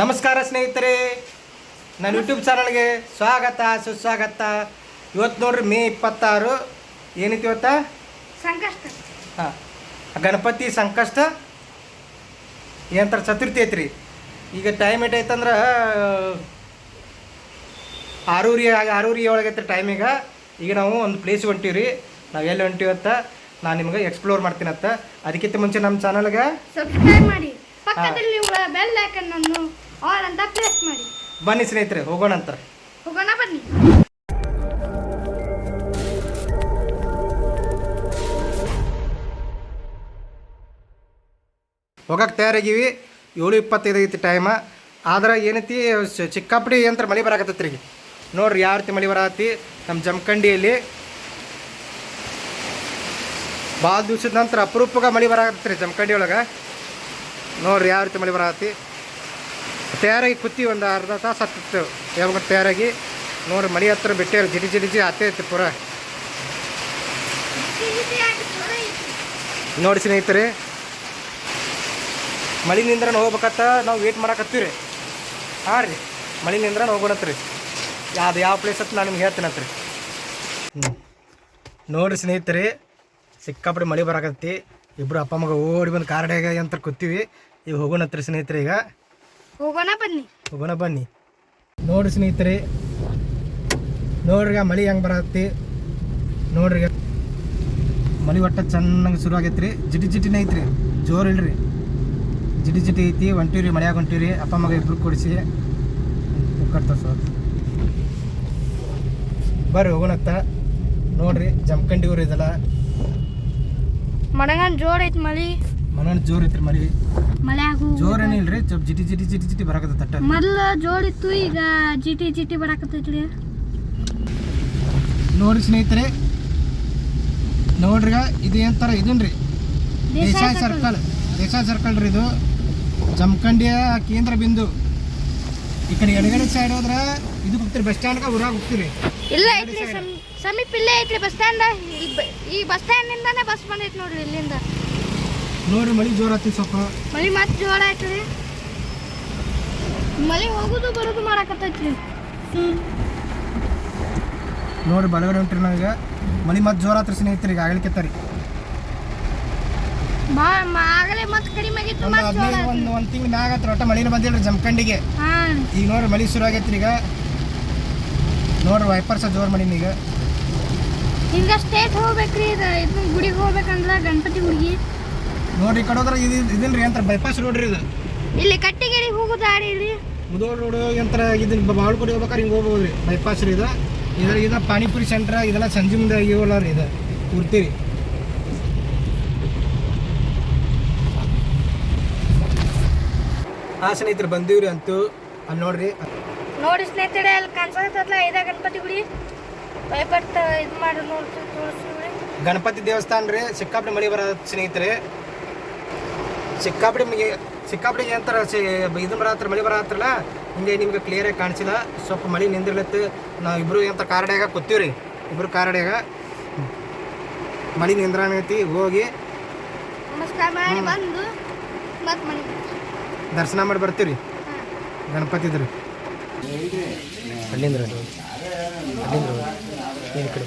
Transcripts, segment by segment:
ನಮಸ್ಕಾರ ಸ್ನೇಹಿತರೆ ನನ್ನ ಯೂಟ್ಯೂಬ್ ಚಾನಲ್ಗೆ ಸ್ವಾಗತ ಸುಸ್ವಾಗತ. ಇವತ್ತು ನೋಡ್ರಿ ಮೇ ಇಪ್ಪತ್ತಾರು. ಏನಿತ್ತು ಇವತ್ತ? ಸಂಕಷ್ಟ. ಹಾಂ ಗಣಪತಿ ಸಂಕಷ್ಟ. ಏನಂತಾರೆ ಚತುರ್ಥಿ ಐತ್ರಿ? ಈಗ ಟೈಮ್ ಏಟೈತಂದ್ರೆ ಆರೂರಿ ಆರೂರಿ ಒಳಗೆ ಟೈಮ್ ಈಗ. ಈಗ ನಾವು ಒಂದು ಪ್ಲೇಸ್ ಹೊಂಟೀವಿ ನಾವು ಎಲ್ಲಿ ಹೊಂಟೀವತ್ತ ನಾನು ನಿಮ್ಗೆ ಎಕ್ಸ್ಪ್ಲೋರ್ ಮಾಡ್ತೀನತ್ತ ಅದಕ್ಕಿಂತ ಮುಂಚೆ ನಮ್ಮ ಚಾನಲ್ಗೆ ಸಬ್ಸ್ಕ್ರೈಬ್ ಮಾಡಿ. ಪಕ್ಕದಲ್ಲಿ ಬೆಲ್ ಐಕನ್ ಅನ್ನು ಆಲ್ ಅಂತ ಪ್ರೆಸ್ ಮಾಡಿ ಬನ್ನಿ ಸ್ನೇಹಿತರೆ ಹೋಗೋಣ ಅಂತ. ಹೋಗೋಣ ಬನ್ನಿ. ಹೋಗಕ್ಕೆ ತಯಾರಾಗೀವಿ. ಏಳು ಇಪ್ಪತ್ತೈದು ಐತಿ ಟೈಮ ಆದ್ರೆ ಏನೈತಿ ಚಿಕ್ಕಪಡಿ ಅಂತ ಮಳೆ ಬರಾಕತ್ತೈತಿ ರೀ ನೋಡ್ರಿ ಯಾವ ರೀತಿ ಮಳೆ ಬರತ್ತಿ ನಮ್ಮ ಜಮಖಂಡಿಯಲ್ಲಿ. ಭಾಳ ದಿವ್ಸದ ನಂತರ ಅಪರೂಪಕ್ಕೆ ಮಳೆ ಬರಾಕತ್ತೈತಿ ರೀ ಜಮಖಂಡಿ ಒಳಗೆ. ನೋಡ್ರಿ ಯಾವ ರೀತಿ ಮಳೆ ಬರತ್ತಿ ತಯಾರಾಗಿ ಕುತ್ತಿ ಒಂದು ಅರ್ಧ ತಾಸು ಹತ್ತಿತ್ತು. ಯಾವಾಗ ತಯಾರಾಗಿ? ನೋಡಿ, ಮನೆ ಹತ್ರ ಬಿಟ್ಟೆ ಜಿಡಿ ಜಿಡಿಜಿ ಹತ್ತೇ ಇತ್ತು ಪೂರ. ನೋಡಿ ಸ್ನೇಹಿತರೆ, ಮಳೆ ನಿಂದ್ರನ ಹೋಗ್ಬೇಕತ್ತ, ನಾವು ವೇಟ್ ಮಾಡಕತ್ತೀವಿ ರೀ ಹಾಂ ರೀ, ಮಳೆ ನಿಂದ್ರ ಹೋಗೋಣತ್ರಿ ಅದು ಯಾವ ಪ್ಲೇಸ್ ಅಂತ ನಾನು ನಿಮ್ಗೆ ಹೇಳ್ತೀನತ್ರಿ. ಹ್ಞೂ ನೋಡಿರಿ ಸ್ನೇಹಿತರೆ, ಸಿಕ್ಕಾಪಟ್ಟೆ ಮಳೆ ಬರಕತ್ತಿ. ಇಬ್ಬರು ಅಪ್ಪ ಮಗ ಓಡಿ ಬಂದು ಕಾರ್ಡ್ಯಾಗ ಅಂತ ಕೂತೀವಿ. ಈಗ ಹೋಗೋಣತ್ರಿ ಸ್ನೇಹಿತರೆ ಈಗ. ಹೋಗೋಣ ಬನ್ನಿ. ಹೋಗೋಣ ಬನ್ನಿ. ನೋಡ್ರಿ ಸ್ನೇಹಿತರೆ. ನೋಡ್ರಿ ಮಳಿ ಹೆಂಗೆ ಬರತ್ತೆ? ನೋಡ್ರಿ ಮಳಿ ಒಟ್ಟ ಚೆನ್ನಾಗಿ ಶುರು ಆಗೈತ್ರಿ. ಜಿಟಿ ಜಿಟಿನೇ ಐತ್ರಿ. ಜೋರು ಇಲ್ರಿ. ಜಿಟಿ ಜಿಟಿ ಐತಿ. ಹೊಂಟಿವ್ರಿ ಮನ್ಯಾಗ ಹೊಂಟಿವ್ರಿ ಅಪ್ಪ ಮಗ ಇಬ್ರು ಕೊಡಿಸಿ. ಕಟ್ತಾರೆ ಸರ್ ಬರ್ರಿ ಹೋಗೋಣತ್ತ. ನೋಡ್ರಿ ಜಮಖಂಡಿ ಊರು ಇದಲ್ಲ. ಮನಗನ್ ಜೋರ್ ಐತಿ ಮಳಿ. ಮನಗನ್ ಜೋರ್ ಐತ್ರಿ ಮಳೆ. ಮಳೆ ಆಗು ಜೋರ್ ಸ್ವಲ್ಪ ಜಿಟಿ ಜಿಟಿ ಜಿಟಿ ಜಿಟಿ ಬರಾಕತ್ತ ತಟ್ಟ ಮೊದಲ ಜೋಡಿತ್ತು ಈಗ ಜಿಟಿ ಜಿಟಿ ಬರಾಕತ್ತೈತ್ರಿ ನೋಡಿ ಸ್ನೇಹಿತರೆ ನೋಡ್ರಿ ಇದು ಏನಂತಾರ ಇದನ್ರಿ? ದೇಸಾಯಿ ಸರ್ಕಲ್ ದೇಸಾಯಿ ಸರ್ಕಲ್ ರೀ ಇದು. ಜಮಖಂಡಿಯ ಕೇಂದ್ರ ಬಿಂದು. ಈ ಕಡೆ ಎಡಗಡೆ ಸೈಡ್ ಹೋದ್ರ ಇದು ಹೋಗ್ತೀರಿ ಬಸ್ ಸ್ಟ್ಯಾಂಡ್ಗೆ ಊರಾಗ ಹೋಗ್ತೀರಿ. ಇಲ್ಲ ಐತ್ರಿ ಸಮ್- ಸಮೀಪ ಇಲ್ಲೇ ಐತ್ರಿ ಬಸ್ ಸ್ಟ್ಯಾಂಡ್ ಈ ಬಸ್ ಸ್ಟ್ಯಾಂಡ್ ನಿಂದಾನೆ ಬಸ್ ಬಂದೈತಿ ನೋಡ್ರಿ ಇಲ್ಲಿಂದ. ನೋಡ್ರಿ ಮಳಿ ಜೋರ ಆತಿ ಸ್ವಲ್ಪ. ಮಳಿ ಮತ್ತೆ ಜೋರ ರೀ. ಮಳಿ ಹೋಗುದು ಬರೋದು ಮಾಡಾಕತ್ತೈತ್ರಿ. ನೋಡ್ರಿ ಬಲಗಡೆ ಹೊಂಟ್ರಿ ನನಗೆ ಮಳಿ ಮತ್ತೆ ಜೋರ ಆತ್ರಿ ಸ್ನೇಹಿತರೆ ಈಗ ಆಗ್ಲಿಕ್ಕೆ ಆಗಲೇ ಮತ್ತೆ ಕಡಿಮೆ ಆಗಿತ್ತು ಒಂದು ಮತ್ತೆ ಜೋರ ಹದಿನೈದು ಒಂದು ಒಂದು ತಿಂಗಳು ಮ್ಯಾಗ ಹತ್ರ ಒಟ್ಟ ಮಳಿನ ಬಂದಿಲ್ರಿ ಜಮಖಂಡಿಗೆ ಹಾ. ಈಗ ನೋಡ್ರಿ ಮಳಿ ಶುರು ಆಗೈತ್ರಿ ಈಗ. ನೋಡ್ರಿ ವೈಪರ್ಸ ಜೋರ್ ಮಳಿನ ಈಗ. ಹಿಂಗ ಸ್ಟೇಟ್ ಹೋಗ್ಬೇಕ್ರಿ ಇದು ಇದನ್ನ ಗುಡಿಗೆ ಹೋಗ್ಬೇಕಂದ್ರ ಗಣಪತಿ ಗುಡಿಗೆ. ನೋಡ್ರಿ ಈ ಕಡೆ ಹೋದ್ರೆ ಇದು ಇದನ್ರಿ ಅಂತ ಬೈಪಾಸ್ ರೋಡ್ ರೀ ಇದು. ಇಲ್ಲಿ ಕಟ್ಟಿಗೆರಿ ಹೋಗೋ ದಾರಿ ರೀ ಮುದೋಳ್ ರೋಡ್ ಎಂತರ ಇದನ್ನ ಬಾಳ್ಕೊಡಿ ಹೋಗ್ಬೇಕಾರೆ ಹಿಂಗೆ ಹೋಗ್ಬೋದು ರೀ ಬೈಪಾಸ್ ರೀ ಇದು. ಇದ್ರ ಇದು ಪಾನಿಪುರಿ ಸೆಂಟ್ರ ಇದೆಲ್ಲ ಸಂಜೆ ಮುಂದೆ ಆಗಿವಲ್ಲ ರೀ ಇದು ರೀ. ಹಾಂ ಸ್ನೇಹಿತರು ಬಂದೀವ್ರಿ ಅಂತೂ. ಅಲ್ಲಿ ನೋಡ್ರಿ. ನೋಡಿ ಸ್ನೇಹಿತರೆ ಅಲ್ಲಿ ಕಾಣಿಸತ್ತಲ್ಲ ಇದ ಗಣಪತಿ ಗುಡಿ. ಭಯಪಟ್ಟು ಇದು ಮಾಡಿ ನೋಡ್ತೀವಿ ತೋರಿಸ್ತೀವಿ ಗಣಪತಿ ದೇವಸ್ಥಾನ ರೀ ಸಿಕ್ಕಾಪಟ್ಟೆ ಮಳೆ ಬರ ಸ್ನೇಹಿತರೆ. ಸಿಕ್ಕಾಪಟ್ಟೆ ಸಿಕ್ಕಾಪಡಿ ಏನಂತಾರೆ ಇದು ಬರತ್ರ ಮಳೆ ಬರತ್ರಲ್ಲ ಹಿಂಗೆ ನಿಮ್ಗೆ ಕ್ಲಿಯರಾಗಿ ಕಾಣಿಸಿಲ್ಲ. ಸ್ವಲ್ಪ ಮಳೆ ನಿಂದಿರ್ಲತ್ತು. ನಾವು ಇಬ್ಬರು ಎಂಥ ಕಾರಡ್ಯಾಗ ಕೂತೀವಿ ರೀ ಇಬ್ಬರು ಕಾರಡ್ಯಾಗ. ಮಳೆ ನಿಂದ್ರಾನೈತಿ ಹೋಗಿ. ದರ್ಶನ ಮಾಡಿ ಬರ್ತೀವಿ ರೀ ಗಣಪತಿದ್ರು ಅಲ್ಲಿಂದ್ರ ಅಲ್ಲಿಂದ್ರ ಏನು ಕಡೆ.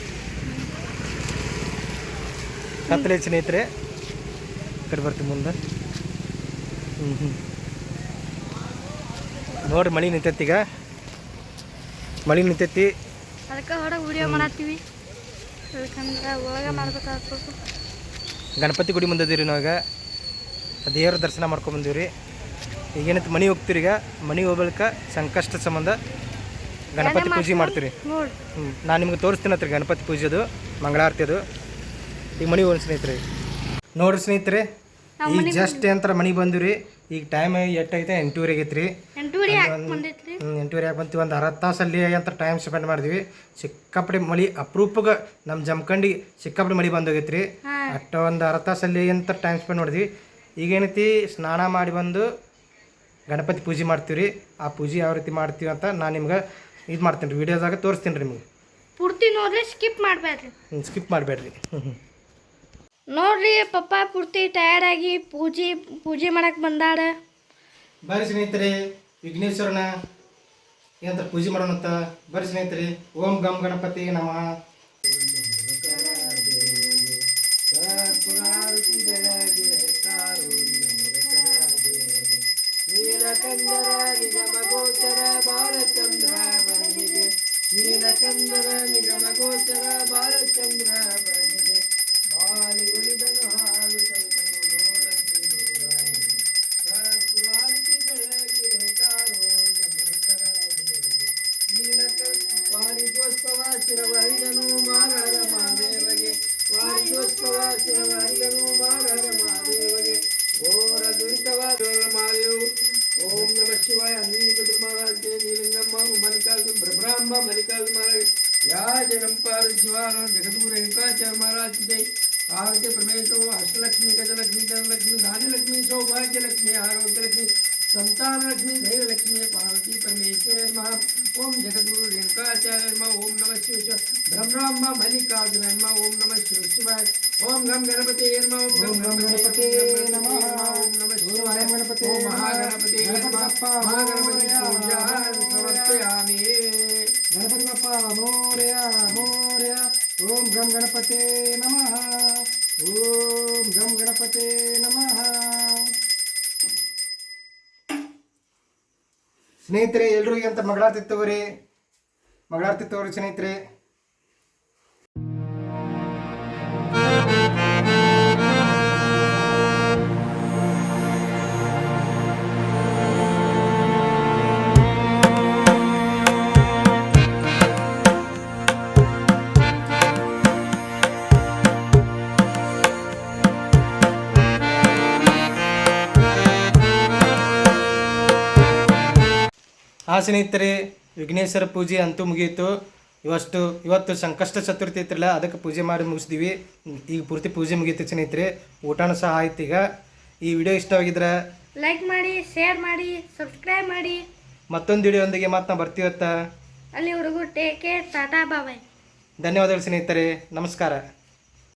ಕತ್ತಲೆ ಸ್ನೇಹಿತರೆ ಕಡೆ ಬರ್ತೀವಿ ಮುಂದೆ. ಹ್ಞೂ ಹ್ಞೂ ನೋಡ್ರಿ ಮಳೆ ನಿಂತೈತಿ ಈಗ. ಮಳೆ ನಿಂತೈತಿ. ಅದಕ್ಕೆ ಹೊರಗೆ ವಿಡಿಯೋ ಮಾಡತ್ತೀವಿ. ಗಣಪತಿ ಗುಡಿ ಮುಂದೆ ಅದೀವಿ ನಾವೀಗ ದೇವ್ರ ದರ್ಶನ ಮಾಡ್ಕೊಂಡ್ ಬಂದೀವಿ ರೀ ಈಗೇನೈತಿ ಮನೆ ಹೋಗ್ತೀರಿ ಈಗ? ಮನೆ ಹೋಗ್ಬೇಕ ಸಂಕಷ್ಟ ಸಂಬಂಧ ಗಣಪತಿ ಪೂಜೆ ಮಾಡ್ತೀರಿ. ನಾನು ನಿಮ್ಗೆ ತೋರಿಸ್ತೀನಿ ಹತ್ರ ಗಣಪತಿ ಪೂಜೆ ಅದು ಮಂಗಳಾರತಿ ಅದು. ಈಗ ಮನೆ ಹೋಗಿ ಸ್ನೇಹಿತರೆ. ನೋಡ್ರಿ ಸ್ನೇಹಿತರೆ ಈಗ ಜಸ್ಟ್ ಅಂತರ ಮನೆಗೆ ಬಂದಿವ್ರಿ ಈಗ ಟೈಮ್ ಎಟ್ ಎಂಟೂವರೆ ಆಗೈತ್ರಿ ಎಂಟೂವರೆ ಯಾಕೆ ಬಂತೀವಿ ಒಂದು ಅರ್ಧ ತಾಸಲ್ಲಿ ಅಂತ ಟೈಮ್ ಸ್ಪೆಂಡ್ ಮಾಡಿದ್ವಿ. ಸಿಕ್ಕಾಪಟ್ಟೆ ಮಳೆ ಅಪರೂಪಕ್ಕೆ ನಮ್ಮ ಜಮ್ಕಂಡಿ ಸಿಕ್ಕಾಪಟ್ಟೆ ಮಳೆ ಬಂದೋಗೈತ್ರಿ ಹಾ. ಅಷ್ಟ ಒಂದು ಅರ್ಧ ತಾಸಲ್ಲಿ ಅಂತ ಟೈಮ್ ಸ್ಪೆಂಡ್ ಮಾಡಿದ್ವಿ. ಈಗೇನೈತಿ ಸ್ನಾನ ಮಾಡಿ ಬಂದು ಗಣಪತಿ ಪೂಜೆ ಮಾಡ್ತೀವಿ ರೀ. ಆ ಪೂಜೆ ಯಾವ ರೀತಿ ಮಾಡ್ತೀವಿ ಅಂತ ನಾನು ನಿಮ್ಗೆ ಇದು ಮಾಡ್ತೀನಿ ರೀ ವಿಡಿಯೋದಾಗ ತೋರಿಸ್ತೀನಿ ರೀ ನಿಮಗೆ. ಪೂರ್ತಿ ನೋಡ್ರಿ ಸ್ಕಿಪ್ ಮಾಡಬೇಡ್ರಿ. ಸ್ಕಿಪ್ ಮಾಡಬೇಡ್ರಿ. ನೋಡ್ರಿ ಪಪ್ಪ ಪೂರ್ತಿ ಟಯರ್ಡ್ ಆಗಿ ಪೂಜೆ ಪೂಜೆ ಮಾಡಕ್ ಬಂದಾಡ ಬರ್ರಿ ಸ್ನೇಹಿತರೆ ವಿಘ್ನೇಶ್ವರನ ಏನಂತ ಪೂಜೆ ಮಾಡೋಣಂತ ಬರ್ರಿ ಸ್ನೇಹಿತರೆ ಓಂ ಗಂ ಗಣಪತಿ ನಮಃ. ನೀಲಕಂದರ ನಿಗಮ ಗೋಚರ ಬಾಲಚಂದ್ರ Aleluya. ಪಾರ್ವತಿ ಪ್ರಮೇಶೋ ಅಷ್ಟಲಕ್ಷ್ಮಿ ಗಜಲಕ್ಷ್ಮಿ ಧನಲಕ್ಷ್ಮಿ ಧಾನ್ಯಲಕ್ಷ್ಮಿ ಸೌಭಾಗ್ಯಲಕ್ಷ್ಮಿ ಆರೋಗ್ಯಲಕ್ಷ್ಮಿ ಸಂತಾನಲಕ್ಷ್ಮಿ ಧೈರ್ಯಲಕ್ಷ್ಮಿ ಪಾರ್ವತಿ ಪರಮೇಶ್ವರ ನಮಃ ಓಂ ಜಗದ್ಗುರು ರೇಣುಕಾಚಾರ್ಯ ನಮಃ ಓಂ ನಮಃ ಶಿವ ಶಿವ ಬ್ರಹ್ಮ ಮಲ್ಲಿಕಾರ್ಜುನ ನಮಃ ಓಂ ನಮಃ ಶಿವ ಶಿವಾಯ ಓಂ ಗಂ ಗಣಪತಿ ನಮಃ ಓಂ ಗಂ ಗಣಪತಿ ನಮಃ ಓಂ ನಮಃ ಶಿವಾಯ ಗಣಪತಿ ಓಂ ಮಹಾಗಣಪತಿ ನಮಃ ಮಹಾಗಣಪತಿ ಪೂಜಾ ಸಮರ್ಪಯಾಮಿ ಗಣಪತಿ ಬಪ್ಪ ಮೋರ್ಯ ಮೋರ್ಯ ಓಂ ಗಂ ಗಣಪತಿ ನಮಃ. ಸ್ನೇಹಿತರೆ ಎಲ್ರಿಗೂ ಅಂತ ಮಗಳಾರ್ತಿ ತಗೋರಿ ಮಗಳಾರ್ತಿ ಸ್ನೇಹಿತರೆ. ಸ್ನೇಹಿತರೆ ವಿಘ್ನೇಶ್ವರ ಪೂಜೆ ಅಂತೂ ಮುಗಿಯಿತು. ಇವಷ್ಟು ಇವತ್ತು ಸಂಕಷ್ಟ ಚತುರ್ಥಿ ಐತ್ರಲ್ಲ ಅದಕ್ಕೆ ಪೂಜೆ ಮಾಡಿ ಮುಗಿಸ್ತೀವಿ ಈಗ ಪೂರ್ತಿ ಪೂಜೆ ಮುಗೀತು ಸ್ನೇಹಿತರೆ ಊಟನೂ ಸಹ ಆಯ್ತು ಈಗ. ಈ ವಿಡಿಯೋ ಇಷ್ಟವಾಗಿದ್ರೆ ಲೈಕ್ ಮಾಡಿ ಶೇರ್ ಮಾಡಿ ಸಬ್ಸ್ಕ್ರೈಬ್ ಮಾಡಿ. ಮತ್ತೊಂದು ವಿಡಿಯೋದೊಂದಿಗೆ ಮತ್ತೆ ನಾವು ಬರ್ತೀವತ್ತ ಅಲ್ಲಿವರೆಗೂ ಟೇಕ್ ಕೇರ್ ಟಾಟಾ ಬಾಬಾಯ್ ಧನ್ಯವಾದಗಳು ಸ್ನೇಹಿತರೆ ನಮಸ್ಕಾರ.